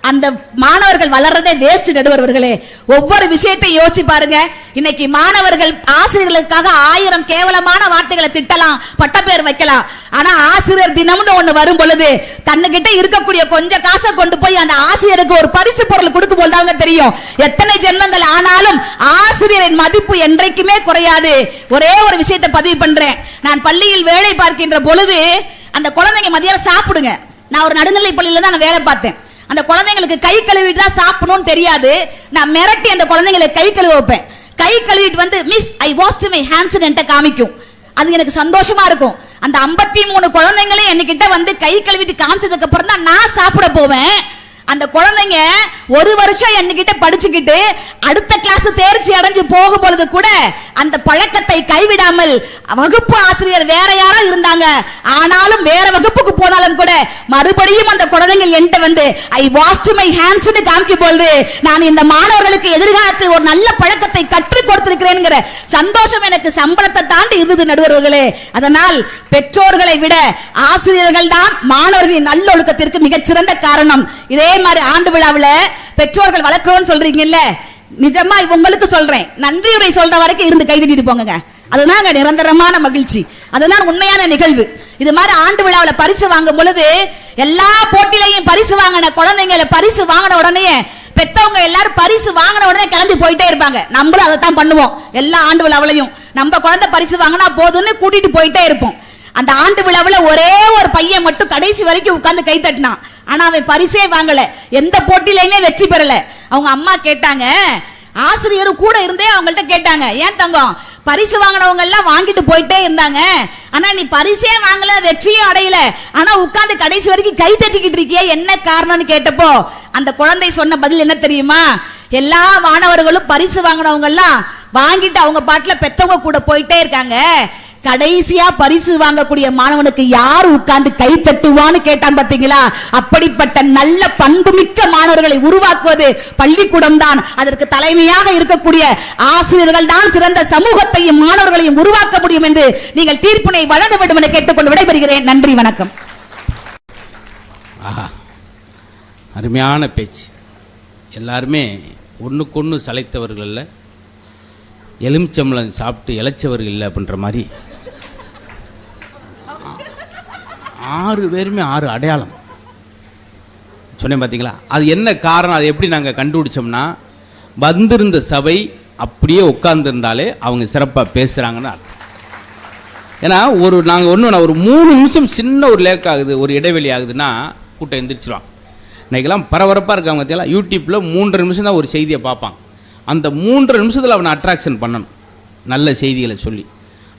அந்த மாணவர்கள் வளர்றதே வேஸ்ட் நடுவர்களே. ஒவ்வொரு விஷயத்தை யோசிச்சு பாருங்க. இன்னைக்கு மாணவர்கள் ஆசிரியர்களுக்காக ஆயிரம் கேவலமான வார்த்தைகளை திட்டலாம் பட்டப்பேர் வைக்கலாம். ஆனா ஆசிரியர் தினம்னு ஒண்ணு வரும் பொழுது தன்னுகிட்ட இருக்கக்கூடிய கொஞ்ச காசை கொண்டு போய் அந்த ஆசிரியருக்கு ஒரு பரிசு பொருள் கொடுக்கும் போதுதாங்க தெரியும். எத்தனை ஜென்மங்கள் ஆனாலும் ஆசிரியரின் மதிப்பு என்றைக்குமே குறையாது. ஒரே ஒரு விஷயத்தை பதிவு பண்றேன். நான் பள்ளியில் வேலை பார்க்கின்ற பொழுது அந்த குழந்தைங்க மதியம் சாப்பிடுங்க. நான் ஒரு நடுநிலை பள்ளியில தான் நான் வேலை பார்த்தேன். அந்த குழந்தைங்களுக்கு கை கழுவிட்டு தான் சாப்பிடணும்னு தெரியாது. நான் மிரட்டி அந்த குழந்தைங்களை கை கழுவ வைப்பேன். கை கழுவிட்டு வந்து miss I washed my hands என்கிட்ட காமிக்கும். அது எனக்கு சந்தோஷமா இருக்கும். அந்த 53 மூணு குழந்தைங்களும் என்கிட்ட வந்து கை கழுவிட்டு காமிச்சதுக்கு அப்புறம் தான் நான் சாப்பிட போவேன். அந்த குழந்தைங்க ஒரு வருஷம் என்கிட்ட படிச்சுக்கிட்டு அடுத்த கிளாஸ் தேர்ச்சி அடைஞ்சு போகும் பொழுது கூட அந்த பழக்கத்தை கைவிடாமல் வகுப்பு ஆசிரியர் வேற யாரோ இருந்தாங்க. ஆனாலும் வேற வகுப்புக்கு போனாலும் கூட மறுபடியும் அந்த குழந்தைங்க என்கிட்ட வந்து ஐ வாஸ்ட் மை ஹேண்ட்ஸ் காமிக்கும் பொழுது நான் இந்த மாணவர்களுக்கு எதிர்காலத்தில் ஒரு நல்ல பழக்கத்தை கற்றுக் கொடுத்திருக்கிறேன்ங்கிற சந்தோஷம் எனக்கு சம்பளத்தை தாண்டி இருந்தது நடுவர்களே. அதனால் பெற்றோர்களை விட ஆசிரியர்கள் தான் மாணவர்களின் நல்லொழுக்கத்திற்கு மிகச்சிறந்த காரணம். இதே மாதிரி ஆண்டு விழாவுல பெற்றோர்கள் வளர்க்கிறோம்னு சொல்றீங்கல்ல? நிஜமா உங்களுக்கு சொல்றேன். நன்றியுரை சொல்ற வரைக்கும் இருந்து கைதட்டிட்டு போங்க அதுதான் நிரந்தரமான மகிழ்ச்சி. அதுதான் உண்மையான நிகழ்வு. இது மாதிரி ஆண்டு விழாவுல பரிசு வாங்கும் பொழுது எல்லா போட்டியிலையும் பரிசு வாங்கின குழந்தைங்கள பரிசு வாங்கின உடனே பெத்தவங்க எல்லாரும் பரிசு வாங்கின உடனே கிளம்பி போயிட்டே இருப்பாங்க. நம்மளும் அதை தான் பண்ணுவோம். எல்லா ஆண்டு விழாவிலையும். நம்ம குழந்தை பரிசு வாங்கினா போதும்னு கூட்டிட்டு போயிட்டே இருப்போம். அந்த ஆண்டு விழாவுல ஒரே ஒரு பையன் மட்டும் கடைசி வரைக்கும் உட்கார்ந்து கை தட்டினான். ஆனா அவன் பரிசே வாங்கல. எந்த போட்டியிலையுமே வெற்றி பெறல. அவங்க அம்மா கேட்டாங்க ஆசிரியரும் கூட இருந்தே அவங்கள்ட்ட கேட்டாங்க ஏன் தங்கம்? பரிசு வாங்கினவங்க எல்லாம் வாங்கிட்டு போயிட்டே இருந்தாங்க. ஆனா நீ பரிசே வாங்கல வெற்றியும் அடையல. ஆனா உட்கார்ந்து கடைசி வரைக்கும் கை தட்டிக்கிட்டு இருக்கியே என்ன காரணம்னு கேட்டப்போ அந்த குழந்தை சொன்ன பதில் என்ன தெரியுமா? எல்லா மாணவர்களும் பரிசு வாங்கினவங்க எல்லாம் வாங்கிட்டு அவங்க பாட்டுல பெத்தவங்க கூட போயிட்டே இருக்காங்க. கடைசியா பரிசு வாங்கக்கூடிய மாணவனுக்கு யார் உட்கார்ந்து கை தட்டுவான்னு கேட்டான் பாத்தீங்களா? அப்படிப்பட்ட நல்ல பண்புமிக்க மாணவர்களை உருவாக்குவது பள்ளிக்கூடம் தான். அதற்கு தலைமையாக இருக்கக்கூடிய ஆசிரியர்கள் தான் சிறந்த சமூகத்தையும் மாணவர்களையும் உருவாக்க முடியும் என்று நீங்கள் தீர்ப்பினை வழங்க வேண்டும் என கேட்டுக்கொண்டு விடைபெறுகிறேன். நன்றி வணக்கம். ஆஹா அருமையான பேச்சு. எல்லாருமே ஒன்றுக்கொன்று சளைத்தவர்கள் அல்ல. எலுமிச்சம்பளம் சாப்பிட்டு இழைச்சவர்கள் இல்லை அப்படின்ற மாதிரி ஆறு பேருமே ஆறு அடையாளம். சொன்னேன் பார்த்தீங்களா அது என்ன காரணம்? அது எப்படி நாங்கள் கண்டுபிடிச்சோம்னா வந்திருந்த சபை அப்படியே உட்கார்ந்துருந்தாலே அவங்க சிறப்பாக பேசுகிறாங்கன்னு அர்த்தம். ஏன்னா ஒரு நாங்கள் ஒன்று ஒரு மூணு நிமிஷம் சின்ன ஒரு லேக் ஆகுது ஒரு இடைவெளி ஆகுதுன்னா கூட்டம் எந்திரிச்சிருவான் இன்றைக்கெல்லாம் பரபரப்பாக இருக்காங்க பார்த்தீங்களா யூடியூப்பில் மூன்றரை நிமிஷம் தான் ஒரு செய்தியை பார்ப்பான் அந்த மூன்றரை நிமிஷத்தில் அவனை அட்ராக்ஷன் பண்ணணும். நல்ல செய்திகளை சொல்லி.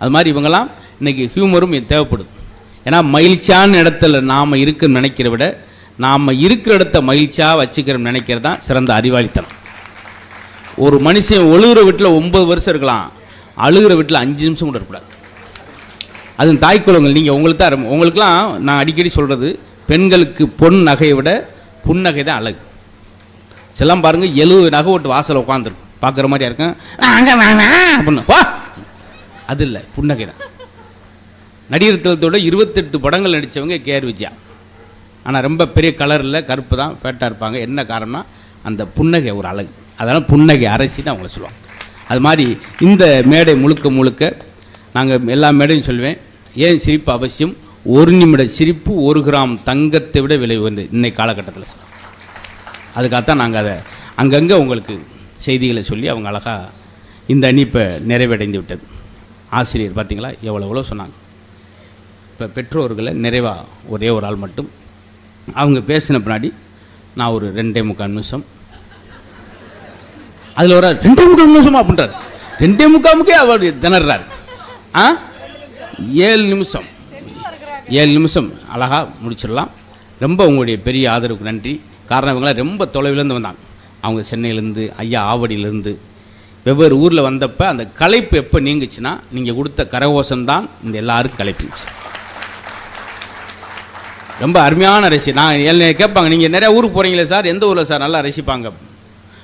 அது மாதிரி இவங்கெல்லாம் இன்றைக்கி ஹியூமரும் தேவைப்படுது. ஏன்னா மகிழ்ச்சியான இடத்துல நாம் இருக்க நினைக்கிறத விட நாம் இருக்கிற இடத்த மகிழ்ச்சியாக வச்சுக்கிறோம் நினைக்கிறது தான் சிறந்த அறிவாளித்தனம். ஒரு மனுஷன் ஒழுகிற வீட்டில் ஒன்பது வருஷம் இருக்கலாம். அழுகிற வீட்டில் அஞ்சு நிமிஷம் கூட இருக்கக்கூடாது. அது தாய் குலங்கள் நீங்கள் உங்களுக்கு தான் உங்களுக்குலாம் நான் அடிக்கடி சொல்கிறது பெண்களுக்கு பொன் நகையை விட புன்னகை தான் அழகு. சிலம் பாருங்கள் எழுபது நகை ஓட்டு வாசலில் உட்காந்துருக்கும் பார்க்குற மாதிரியா இருக்கும். அங்கே அப்படின்னு. வா அது இல்லை புன்னகை தான். நடிகர் திலகத்தோட இருபத்தெட்டு படங்கள் நடித்தவங்க கேஆர் விஜயா. ஆனால் ரொம்ப பெரிய கலரில் கருப்பு தான் ஃபேட்டாக இருப்பாங்க. என்ன காரணம்னா அந்த புன்னகை ஒரு அழகு. அதனால் புன்னகை அரசின்னு அவங்கள சொல்லுவாங்க. அது மாதிரி இந்த மேடை முழுக்க முழுக்க நாங்கள் எல்லா மேடையும் சொல்லுவேன் ஏன் சிரிப்பு அவசியம்? ஒரு நிமிட சிரிப்பு ஒரு கிராம் தங்கத்தை விட விலை உயர்ந்தது இன்னைக்கு காலகட்டத்தில் சார் அதுக்காகத்தான் நாங்கள் அதை அங்கங்கே உங்களுக்கு செய்திகளை சொல்லி அவங்க அழகாக இந்த அணி இப்போ நிறைவடைந்து விட்டது. ஆசிரியர் பார்த்தீங்களா எவ்வளோ எவ்வளோ சொன்னாங்க. இப்போ பெற்றோர்களை நிறைவாக ஒரே ஒரு ஆள் மட்டும். அவங்க பேசின பின்னாடி நான் ஒரு ரெண்டே முக்கால் நிமிஷம். அதில் ஒரு ரெண்டே முக்கால் நிமிஷமா? அப்படின்றார். ரெண்டே முக்காமுக்கே அவர் திணறார். ஆ? ஏழு நிமிஷம். ஏழு நிமிஷம். அழகாக முடிச்சிடலாம். ரொம்ப உங்களுடைய பெரிய ஆதரவுக்கு நன்றி. காரணம் இவங்களாம் ரொம்ப தொலைவிலேருந்து வந்தாங்க. அவங்க சென்னையிலேருந்து ஐயா ஆவடியிலேருந்து. வெவ்வேறு ஊரில் வந்தப்போ அந்த களைப்பு எப்போ நீங்குச்சுன்னா நீங்கள் கொடுத்த கரகோஷம் தான் இந்த எல்லாருக்கும் களைப்பிச்சு ரொம்ப அருமையான ரசி. நான் என்னை கேட்பாங்க நீங்கள் நிறையா ஊருக்கு போகிறீங்களே சார்? எந்த ஊரில் சார் நல்லா ரசிப்பாங்க?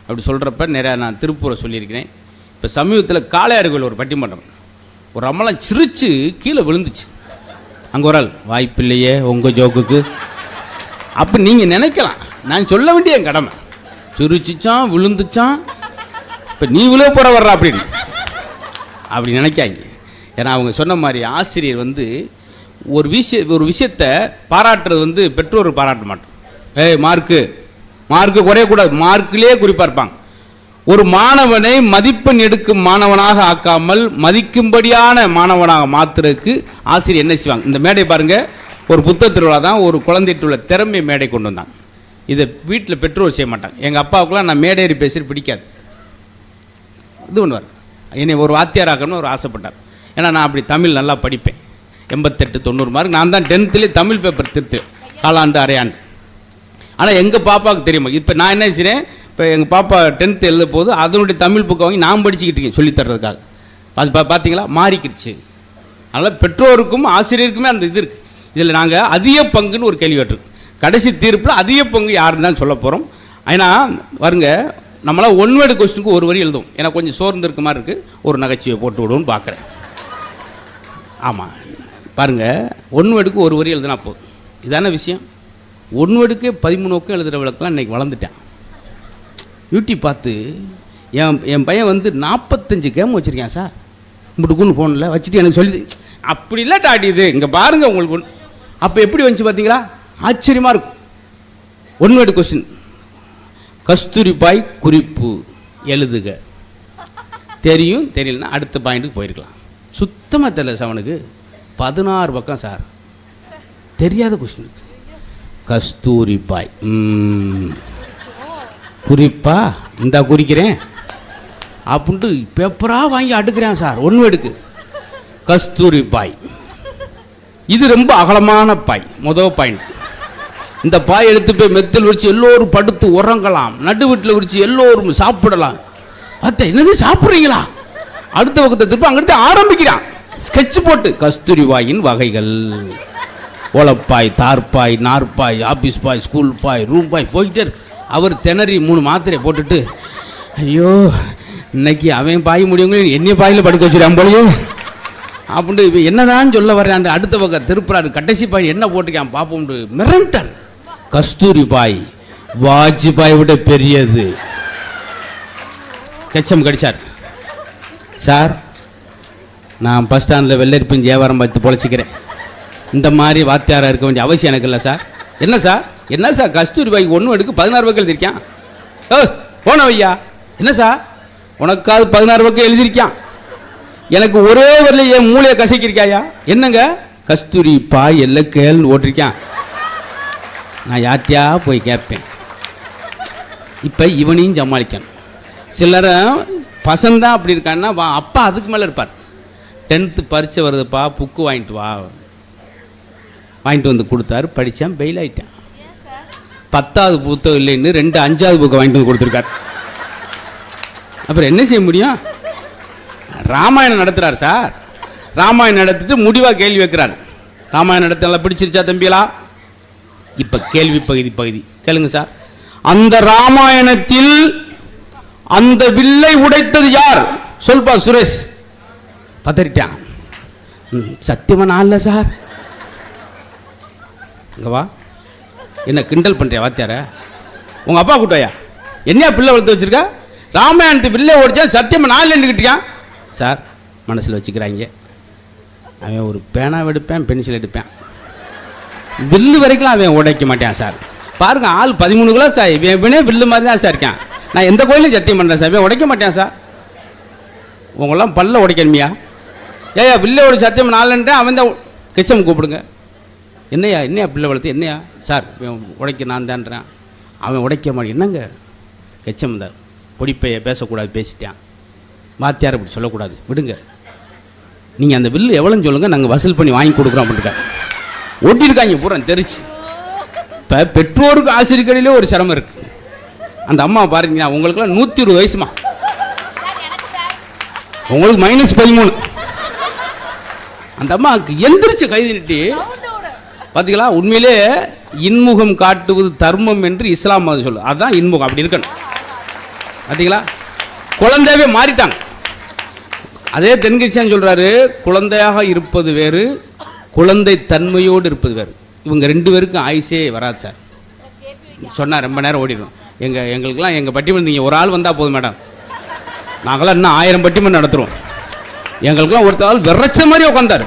அப்படி சொல்கிறப்ப நிறையா நான் திருப்பூரை சொல்லியிருக்கிறேன். இப்போ சமீபத்தில் காளையாறுகள் ஒரு பட்டிமன்றம். ஒரு அம்மலாம் சிரித்து கீழே விழுந்துச்சு. அங்கே ஒரு ஆள் வாய்ப்பில்லையே உங்கள் ஜோக்குக்கு. அப்போ நீங்கள் நினைக்கலாம் நான் சொல்ல வேண்டிய என் கடமை. சிரிச்சிச்சான் விழுந்துச்சான். இப்போ நீ விழுவ போகிற வர்ற அப்படின்னு. அப்படி நினைக்காங்க ஏன்னா அவங்க சொன்ன மாதிரி ஆசிரியர் வந்து ஒரு விஷய ஒரு விஷயத்தை பாராட்டுறது வந்து பெற்றோர் பாராட்ட மாட்டோம். ஏய் மார்க்கு. மார்க்கு குறையக்கூடாது. மார்க்கிலே குறிப்பாக இருப்பாங்க. ஒரு மாணவனை மதிப்பெண் எடுக்கும் மாணவனாக ஆக்காமல் மதிக்கும்படியான மாணவனாக மாத்துறதுக்கு ஆசிரியர் என்ன செய்வாங்க? இந்த மேடை பாருங்க. ஒரு புத்தக திருவிழா தான். ஒரு குழந்தைட்டு உள்ள திறமை மேடை கொண்டு வந்தாங்க இதை வீட்டில் பெற்றோர் செய்ய மாட்டாங்க. எங்கள் அப்பாவுக்குலாம் நான் மேடேறி பேசுகிற பிடிக்காது. இது பண்ணுவார் என்னை ஒரு வாத்தியார் ஆக்கணும்னு ஒரு ஆசைப்பட்டார். ஏன்னா நான் அப்படி தமிழ் நல்லா படிப்பேன். எண்பத்தெட்டு தொண்ணூறு மார்க் நான் தான் டென்த்துலேயே தமிழ் பேப்பர் திருத்து. காலாண்டு அரையாண்டு. ஆனால் எங்கள் பாப்பாவுக்கு தெரியுமா? இப்போ நான் என்ன செய்கிறேன் இப்போ எங்கள் பாப்பா டென்த்து எழுத போது அதனுடைய தமிழ் புக்கை வாங்கி நான் படிச்சுக்கிட்டு இருக்கேன் சொல்லித்தர்றதுக்காக அது பா பார்த்தீங்களா மாறிக்கிடுச்சு. அதனால் பெற்றோருக்கும் ஆசிரியருக்குமே அந்த இது இருக்குது இதில் நாங்கள் அதிக பங்குன்னு ஒரு கேள்வி கேட்டிருக்கு கடைசி தீர்ப்பில் அதிக பங்கு யாருன்னு தான் சொல்ல போகிறோம் ஏன்னா வருங்க நம்மளாம் ஒன் வேர்டு கொஸ்டினுக்கு ஒரு வரி எழுதுவோம். ஏன்னா கொஞ்சம் சோர்ந்து இருக்க மாதிரி இருக்குது ஒரு நகைச்சுவை போட்டு விடுவோம்னு பார்க்குறேன் ஆமாம் பாருங்க ஒன் வேர்டுக்கு ஒரு வரி எழுதுனா போதும். இதான விஷயம்? ஒன் வேர்டுக்கே பதிமூணு எழுதுகிற விளக்கெல்லாம் இன்றைக்கி வளர்ந்துட்டேன். யூடியூப் பார்த்து என் என் பையன் வந்து நாற்பத்தஞ்சு கேம் வச்சுருக்கேன் சார் முட்டுக்குன்னு ஃபோனில் வச்சுட்டு எனக்கு சொல்லி அப்படி இல்லை டாடி இது. இங்கே பாருங்கள் உங்களுக்கு ஒன் அப்போ எப்படி வந்துச்சு பார்த்தீங்களா ஆச்சரியமாக இருக்கும். ஒன் வேர்டு கொஸ்டின் கஸ்தூரிபாய் குறிப்பு எழுதுக. தெரியும் தெரியலனா அடுத்த பாயிண்ட்டுக்கு போயிருக்கலாம். சுத்தமாக தெரியல சார் அவனுக்கு. பதினாறு பக்கம் சார். தெரியாத கொஸ்டின் கஸ்தூரிபாய் ம். குறிப்பா இந்தா குறிக்கிறேன். அப்படின்ட்டு பேப்பராக வாங்கி அடுக்கிறேன் சார். ஒன்று எடுக்கு. கஸ்தூரி பாய். இது ரொம்ப அகலமான பாய். முதல் பாயிண்ட் இந்த பாய் எடுத்து போய் மெத்தில் விரிச்சு எல்லோரும் படுத்து உறங்கலாம். நடு வீட்டில் விரிச்சு எல்லோரும் சாப்பிடலாம். பார்த்தேன் என்னது சாப்பிட்றீங்களா? அடுத்த பக்கத்தை திருப்பி அங்கிட்டு ஆரம்பிக்கிறான். ஸ்கெட்ச் போட்டு. கஸ்தூரி வாயின் வகைகள். ஓலப்பாய் தார்பாய் நார்பாய் office boy school boy room boy போய்கிட்டே இருக்கு. அவர் திணறி மூணு மாத்திரை போட்டுட்டு ஐயோ இன்னைக்கு அவன் பாய் முடியுங்க என்னைய பாயில் படுக்க வச்சுருக்கான் போலயே. அப்படின்ட்டு இப்போ என்னதான் சொல்ல வர்றான் அடுத்த பக்கம் திருப்புறாரு. கடைசி பாய் என்ன போட்டுக்கான் பார்ப்போம்னு மிரண்டர். கஸ்தூரி பாய் வாஜ்பாய் விட பெரியது. கெச்சம் கடிச்சார். சார் நான் பஸ் ஸ்டாண்டில் வெள்ளரிப்பின் வியாபாரம் பார்த்து பொழைச்சிக்கிறேன். இந்த மாதிரி வாத்தியாராக இருக்க வேண்டிய அவசியம் எனக்கு இல்லை சார். என்ன சார்? என்ன சார்? கஸ்தூரி பாய்க்கு ஒன்றும் எடுக்க பதினாறு பக்கம் எழுதியிருக்கான் ஓ போன வையா? என்ன சார்? உனக்காவது பதினாறு பக்கம் எழுதியிருக்கான் எனக்கு ஒரே வரல என் மூளையை கசக்கிருக்காயா என்னங்க? கஸ்தூரி பாய் எல்லாம் கேள்னு ஓட்டிருக்கான். நான் யார்ட்டையா போய் கேட்பேன். இப்போ இவனையும் சமாளிக்கணும். சிலரை பசந்தான் அப்படி இருக்கான்னா வா அப்பா அதுக்கு மேலே இருப்பார். டென்த்து பரீட்சை வருதுப்பா புக்கு வாங்கிட்டு வா. வாங்கிட்டு வந்து கொடுத்தாரு படித்தான் பெயில் ஆகிட்டான் பத்தாவது புத்தகம் இல்லைன்னு ரெண்டு அஞ்சாவது புக்கை வாங்கிட்டு வந்து கொடுத்துருக்காரு. அப்புறம் என்ன செய்ய முடியும்? ராமாயணம் நடத்துகிறார் சார். ராமாயணம் நடத்திட்டு முடிவாக கேள்வி வைக்கிறார். ராமாயணம் நடத்த நல்லா பிடிச்சிருச்சா தம்பிகளா இப்போ கேள்வி பகுதி பகுதி. கேளுங்க சார். அந்த ராமாயணத்தில் அந்த வில்லை உடைத்தது யார்? சொல்பா சுரேஷ். பதறிட்டான் ம், நான் இல்லை சார் இங்கே வா. என்ன கிண்டல் பண்ணுறியா வாத்தியார? உங்கள் அப்பா கூட்டாயா என்னையா பிள்ளை வளர்த்து வச்சுருக்கா? ராமாயணத்து பிள்ளை ஓடிச்சா சத்தியமாக நான் இல்லைன்னுக்கிட்டியான் சார் மனசில் வச்சுக்கிறாங்க. அவன் ஒரு பேனாவை எடுப்பேன் பென்சில் எடுப்பேன். வில்லு வரைக்கும் அவன் உடைக்க மாட்டான் சார். பாருங்க ஆள் பதிமூணு கிலோ சார். இவன் இவனே வில்லு மாதிரி தான் சார் இருக்கேன். நான் எந்த கோயிலையும் சத்தியம் பண்ணுறேன் சார். இவன் உடைக்க மாட்டேன் சார். உங்களாம் பல்ல உடைக்கணுமியா? ஏயா வில்லையோட சத்தியம் நாலுன்றேன் அவன் தான் கிச்சம் கூப்பிடுங்க. என்னையா என்னையா பிள்ளை வளர்த்து என்னையா? சார் உடைக்க நான் தான்றேன். அவன் உடைக்க மாட்டேன். என்னங்க? கெச்சம் தான் பொடிப்பைய பேசக்கூடாது பேசிட்டான். வாத்தியார் இப்படி சொல்லக்கூடாது. விடுங்க. நீங்கள் அந்த பில்லு எவ்வளோன்னு சொல்லுங்கள் நாங்கள் வசூல் பண்ணி வாங்கி கொடுக்குறோம் அப்படின்ட்டு. ஓட்டியிருக்காங்க பூரா தெரிச்சு. இப்போ பெற்றோருக்கு ஆசிரியர்களிலே ஒரு சிரமம் இருக்குது அந்த அம்மா பாருங்க உங்களுக்குலாம் நூற்றி இருபது வயசுமா. உங்களுக்கு மைனஸ் பதிமூணு. அந்த அம்மாவுக்கு எந்திரிச்சு கை நீட்டி பார்த்தீங்களா உண்மையிலே இன்முகம் காட்டுவது தர்மம் என்று இஸ்லாம் மதம் சொல்லு அதுதான் இன்முகம் அப்படி இருக்கணும். பார்த்தீங்களா குழந்தையவே மாறிட்டாங்க. அதே தென்கிருஷ்ணன் சொல்கிறாரு குழந்தையாக இருப்பது வேறு குழந்தை தன்மையோடு இருப்பது வேறு. இவங்க ரெண்டு பேருக்கும் ஆயுசே வராது சார். சொன்னால் ரொம்ப நேரம் ஓடிடும். எங்கள் எங்களுக்கெல்லாம் எங்கள் பட்டிமன்றம் நீங்கள் ஒரு ஆள் வந்தால் போதும் மேடம். நாங்களாம் இன்னும் ஆயிரம் பட்டிமன்றம் நடத்துகிறோம் எங்களுக்கெல்லாம் ஒருத்தர் ஆள் விரைச்ச மாதிரி உட்காந்தாரு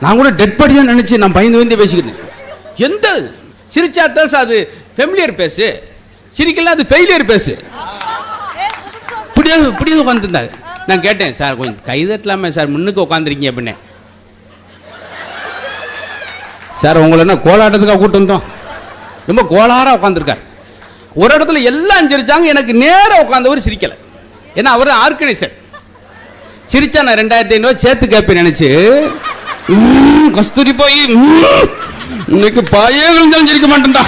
நான் கூட டெட் பாடியாக நினச்சி நான் பயந்து பயந்து பேசிக்கிட்டேன். எந்த சிரிச்சா தான் அது ஃபெமிலியர் பேசு சிரிக்கலாம் அது ஃபெயிலியர் பேசு இப்படியே இப்படியே உட்காந்துருந்தாரு நான் கேட்டேன் சார் கொஞ்சம் கைதட்டலாமே சார் முன்னுக்கு உட்காந்துருக்கீங்க அப்படின்னே சார் உங்களை என்ன கோலாட்டத்துக்காக கூட்டு வந்தோம்? ரொம்ப கோளாராக உட்காந்துருக்கார் ஒரு இடத்துல எல்லாம் சிரிச்சாங்க எனக்கு நேராக உட்காந்தவர் சிரிக்கலை. ஏன்னா அவர் தான் ஆர்கனைசர். சிரிச்சா நான் ரெண்டாயிரத்தி ஐநூறு சேர்த்து கேட்பேன் நினைச்சு. உம், கஸ்தூரி போய் உம், இன்னைக்கு பாயே விழுந்தாலும் சிரிக்க மாட்டேன்டா.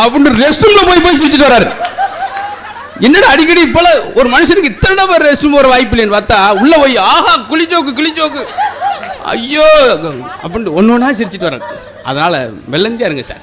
அப்படின்னு ரெஸ்ட் ரூம்ல போய் போய் சிரிச்சிட்டு வராரு என்னடா அடிக்கடி போல ஒரு மனுஷனுக்கு இத்தனை பேர் ரெஸ்ட் ரூம் ஒரு வாய்ப்பு இல்லைன்னு பார்த்தா உள்ள போய் ஆஹா குளிச்சோக்கு குளிச்சோக்கு ஐயோ அப்படின்ட்டு ஒன்று ஒன்றா சிரிச்சிட்டு வர்றாரு. அதனால வெள்ளந்தியா இருங்க சார்